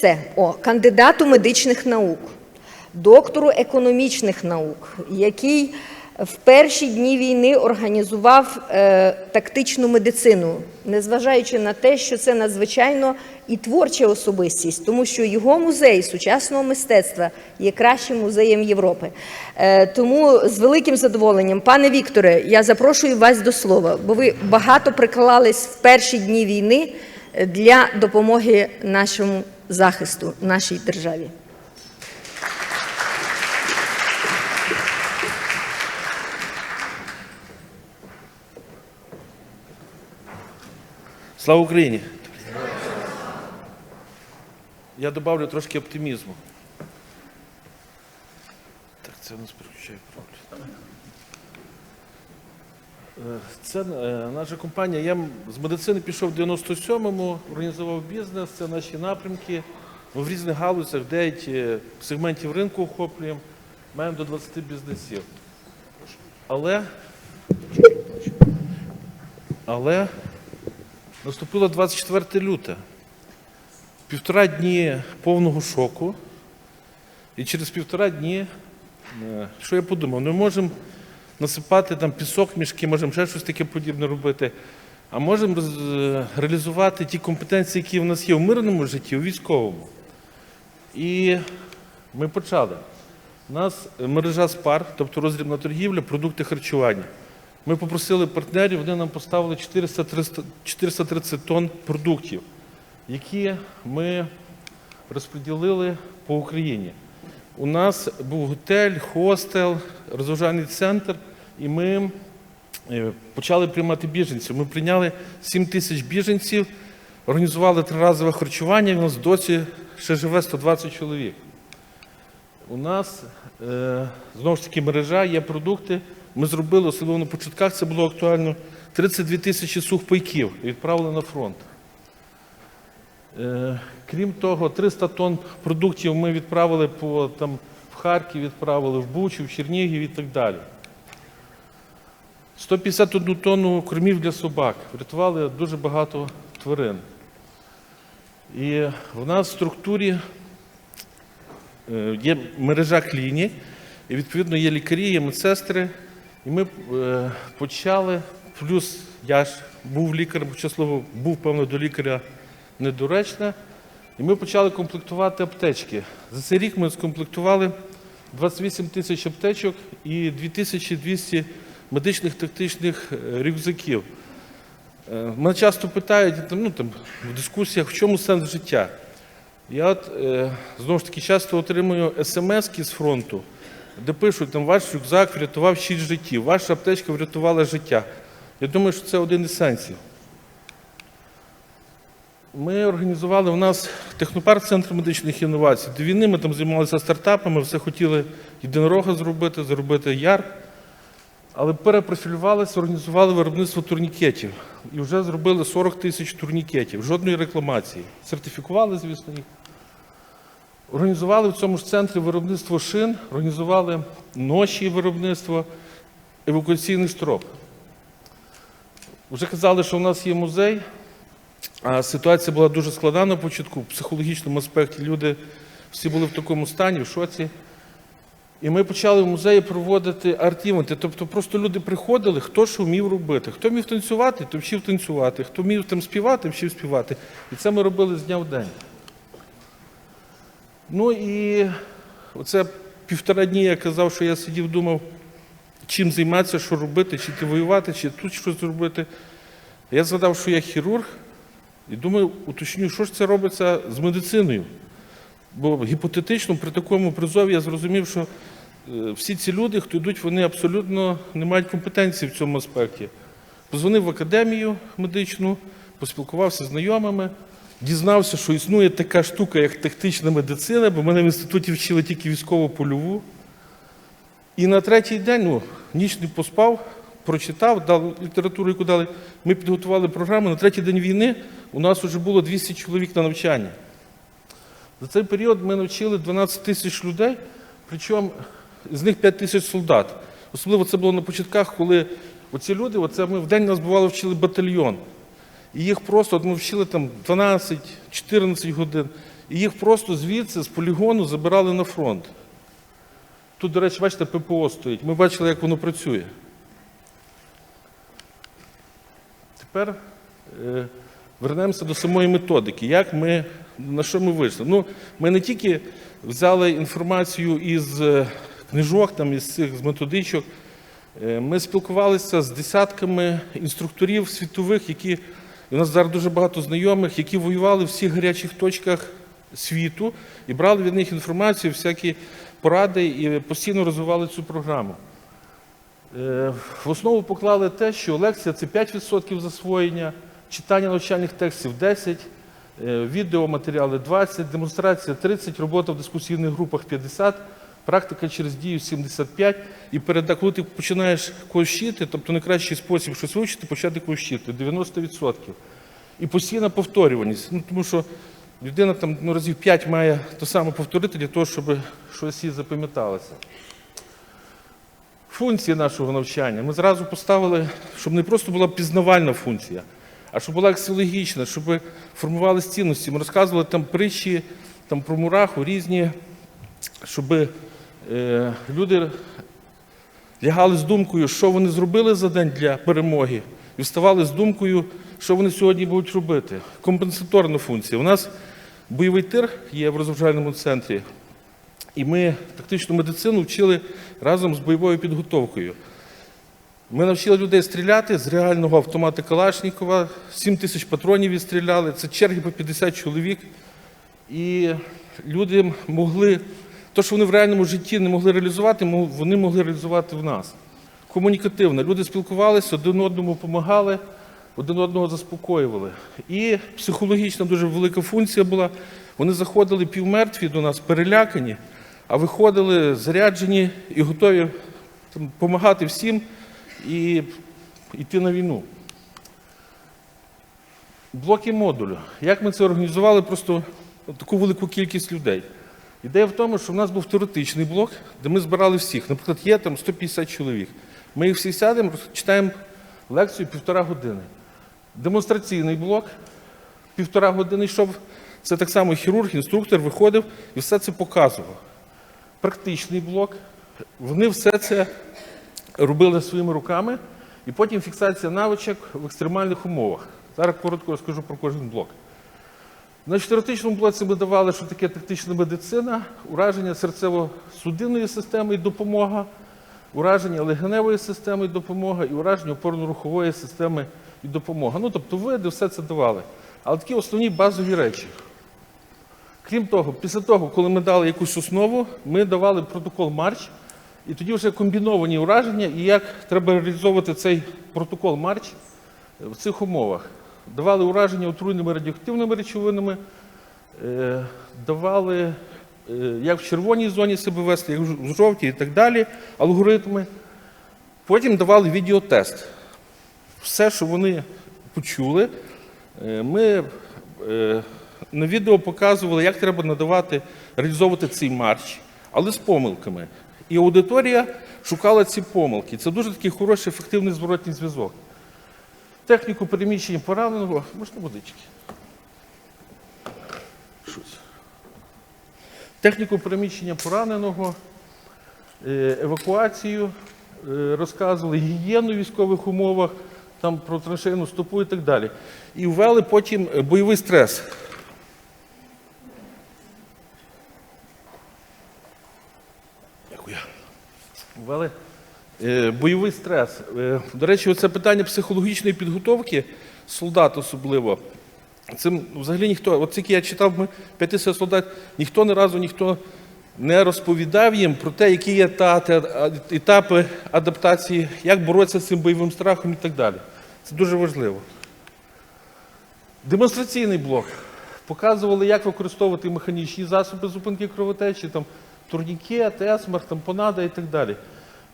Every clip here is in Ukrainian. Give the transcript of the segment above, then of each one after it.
Це о, кандидату медичних наук, доктору економічних наук, який в перші дні війни організував е, тактичну медицину, незважаючи на те, що це надзвичайно і творча особистість, тому що його музей сучасного мистецтва є кращим музеєм Європи. Е, тому з великим задоволенням, пане Вікторе, я запрошую вас до слова, бо ви багато приклались в перші дні війни для допомоги нашому захисту, нашій державі. Слава Україні! Я добавлю трошки оптимізму. Так, це у нас переключає проблем. Це е, наша компанія. Я з медицини пішов в 97-му, організував бізнес, це наші напрямки. Ми в різних галузях, в деякі сегментів ринку охоплюємо, маємо до 20 бізнесів. Але, але Наступило 24 люте. Півтора дні повного шоку. І через півтора дні, е, що я подумав, не можемо насипати там пісок, мішки, можемо ще щось таке подібне робити. А можемо е, реалізувати ті компетенції, які в нас є в мирному житті, у військовому. І ми почали. У нас мережа СПАР, тобто роздрібна торгівля, продукти харчування. Ми попросили партнерів, вони нам поставили 400-300 430 тонн продуктів, які ми розподілили по Україні. У нас був готель, хостел, розважальний центр, і ми е, почали приймати біженців. Ми прийняли 7 тисяч біженців, організували триразове харчування, і у нас досі ще живе 120 чоловік. У нас е, знову ж таки мережа, є продукти. Ми зробили, особливо на початках це було актуально, 32 тисячі сухпайків відправили на фронт. Е, крім того, 300 тонн продуктів ми відправили по, там, в Харків, відправили в Бучу, в Чернігів і так далі. 151 тонну кормів для собак. Врятували дуже багато тварин. І в нас в структурі Е, Є мережа клінік, і відповідно є лікарі, є медсестри. І ми е, почали, плюс я ж був лікарем, хоча слово був, певно, до лікаря недоречне. І ми почали комплектувати аптечки. За цей рік ми скомплектували 28 тисяч аптечок і 2200 медичних тактичних е, рюкзаків. Е, Мене часто питають ну, там, в дискусіях, в чому сенс життя. Я от, е, знову ж таки часто отримую смс з фронту, де пишуть, там ваш рюкзак врятував 6 життів, ваша аптечка врятувала життя. Я думаю, що це один із сенсів. Ми організували у нас технопарк Центр медичних інновацій. До війни ми там займалися стартапами, все хотіли єдинорога зробити, зробити яр. Але перепрофілювалися, організували виробництво турнікетів. І вже зробили 40 тисяч турнікетів, жодної рекламації. Сертифікували, звісно, їх. Організували в цьому ж центрі виробництво шин, організували ноші виробництво, евакуаційний строп. Вже казали, що в нас є музей, ситуація була дуже складна на початку. В психологічному аспекті люди всі були в такому стані, в шоці. І ми почали в музеї проводити арт-івенти. Тобто просто люди приходили, хто що вмів робити. Хто вмів танцювати, то вчив танцювати, хто вмів там співати, вчив співати. І це ми робили з дня в день. Ну і оце півтора дні я казав, що я сидів, думав, чим займатися, що робити, чи йти воювати, чи тут щось зробити. Я згадав, що я хірург, і думаю, уточню, що ж це робиться з медициною. Бо гіпотетично при такому призові я зрозумів, що е, всі ці люди, хто йдуть, вони абсолютно не мають компетенції в цьому аспекті. Позвонив в академію медичну, поспілкувався з знайомими, дізнався, що існує така штука, як тактична медицина, бо мене в інституті вчили тільки військово-польову. І на третій день, ну, ніч не поспав, прочитав, дав літературу, яку дали. Ми підготували програму. На третій день війни у нас вже було 200 чоловік на навчанні. За цей період ми навчили 12 тисяч людей, причому з них 5 тисяч солдат. Особливо це було на початках, коли оці люди, оце ми в день нас бувало вчили батальйон. І їх просто, от ми вчили там 12-14 годин. і їх просто звідси, з полігону, забирали на фронт. Тут, до речі, бачите, ППО стоїть. Ми бачили, як воно працює. Тепер е, вернемося до самої методики. Як ми, на що ми вийшли? Ну, ми не тільки взяли інформацію із е, книжок, там, із цих з методичок. Е, Ми спілкувалися з десятками інструкторів світових, які у нас зараз дуже багато знайомих, які воювали в всіх гарячих точках світу і брали від них інформацію, всякі поради і постійно розвивали цю програму. Е, В основу поклали те, що лекція це 5% засвоєння, читання навчальних текстів 10%, е, відеоматеріали 20%, демонстрація 30%, робота в дискусійних групах 50%, практика через дію 75%. І переда, коли ти починаєш вчити, тобто найкращий спосіб щось вивчити, почати вчити 90%. І постійна повторюваність. Ну, тому що людина там ну, разів 5 має то саме повторити для того, щоб щось їй запам'яталося. Функції нашого навчання ми зразу поставили, щоб не просто була пізнавальна функція, а щоб була аксіологічна, щоб формувалися цінності. Ми розказували там притчі там, про мураху різні, щоб е, люди лягали з думкою, що вони зробили за день для перемоги, і вставали з думкою, що вони сьогодні будуть робити. Компенсаторна функція. У нас бойовий тир є в розважальному центрі. І ми тактичну медицину вчили разом з бойовою підготовкою. Ми навчили людей стріляти з реального автомата Калашнікова, 7 тисяч патронів відстріляли, це черги по 50 чоловік. І люди могли, те, що вони в реальному житті не могли реалізувати, вони могли реалізувати в нас. Комунікативно. Люди спілкувалися, один одному допомагали, один одного заспокоювали. І психологічна дуже велика функція була. Вони заходили півмертві до нас, перелякані, а виходили заряджені і готові допомагати всім і йти на війну. Блоки модулю. Як ми це організували просто таку велику кількість людей? Ідея в тому, що в нас був теоретичний блок, де ми збирали всіх. Наприклад, є там 150 чоловік. Ми їх всі сядемо, читаємо лекцію півтора години. Демонстраційний блок півтора години йшов. Це так само хірург, інструктор виходив і все це показував. Практичний блок. Вони все це робили своїми руками, і потім фіксація навичок в екстремальних умовах. Зараз коротко розкажу про кожен блок. На теоретичному блоці ми давали, що таке тактична медицина, ураження серцево-судинної системи і допомога, ураження легеневої системи і допомога, і ураження опорно-рухової системи і допомога. Ну, тобто види все це давали. Але такі основні базові речі. Крім того, після того, коли ми дали якусь основу, ми давали протокол Марч, і тоді вже комбіновані ураження, і як треба реалізовувати цей протокол Марч в цих умовах. Давали ураження отруйними радіоактивними речовинами, е, давали, е, як в червоній зоні себе вести, як в жовтій і так далі, алгоритми. Потім давали відеотест. Все, що вони почули, е, ми на відео показували, як треба надавати, реалізовувати цей марш, але з помилками. І аудиторія шукала ці помилки. Це дуже такий хороший, ефективний зворотній зв'язок. Техніку переміщення пораненого, можна водички? Техніку переміщення пораненого, е, евакуацію е, розказували, гігієну в військових умовах, там про траншейну стопу і так далі. І ввели потім е, бойовий стрес. Ввели е, бойовий стрес. Е, До речі, це питання психологічної підготовки солдат особливо. Цим взагалі ніхто, от тільки я читав, ми 50 солдат, ніхто ні разу ніхто не розповідав їм про те, які є та, та- етапи адаптації, як боротися з цим бойовим страхом і так далі. Це дуже важливо. Демонстраційний блок. Показували, як використовувати механічні засоби зупинки кровотечі, там, турнікет, есмар, тампонада і так далі.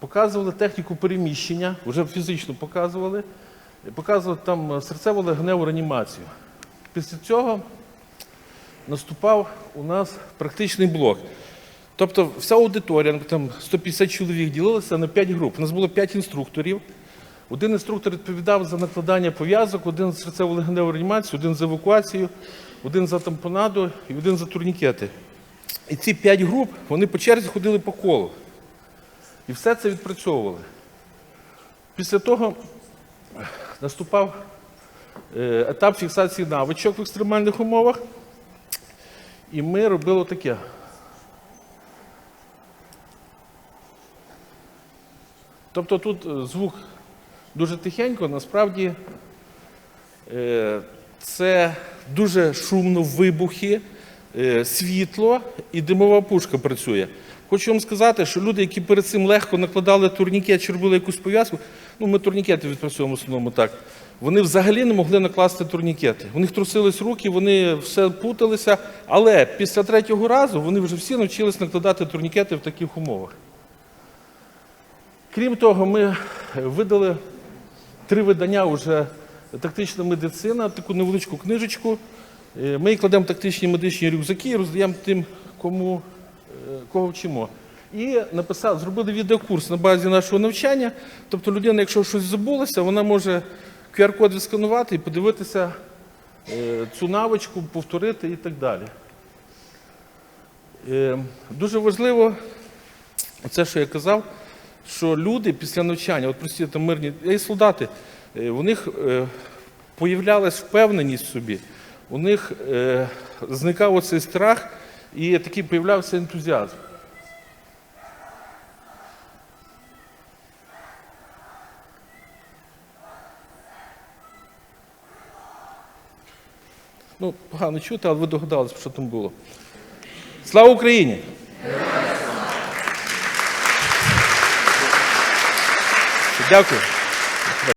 Показували техніку переміщення, вже фізично показували. Показували там серцево-легеневу реанімацію. Після цього наступав у нас практичний блок. Тобто вся аудиторія, там 150 чоловік, ділилася на 5 груп. У нас було 5 інструкторів. Один інструктор відповідав за накладання пов'язок, один за серцево-легеневу реанімацію, один за евакуацію, один за тампонаду і один за турнікети. І ці п'ять груп вони по черзі ходили по колу. І все це відпрацьовували. Після того наступав е, етап фіксації навичок в екстремальних умовах. І ми робили таке. Тобто тут е, звук дуже тихенько, насправді е, це дуже шумно вибухи, світло і димова пушка працює. Хочу вам сказати, що люди, які перед цим легко накладали турнікет чи робили якусь пов'язку, ну ми турнікети відпрацьовуємо в основному так. Вони взагалі не могли накласти турнікети. У них трусились руки, вони все путалися, але після третього разу вони вже всі навчились накладати турнікети в таких умовах. Крім того, ми видали три видання вже тактична медицина, таку невеличку книжечку. Е, Ми кладемо тактичні медичні рюкзаки і роздаємо тим, кому, кого вчимо. І написали, зробили відеокурс на базі нашого навчання. Тобто людина, якщо щось забулося, вона може QR-код відсканувати і подивитися е, цю навичку, повторити і так далі. Е, Дуже важливо, це, що я казав, що люди після навчання, от прості там мирні, і солдати, е, у них появлялась впевненість в собі, у них зникав оцей страх і такий появлявся ентузіазм. Ну, погано чути, але ви догадалися, що там було. Слава Україні! Дякую.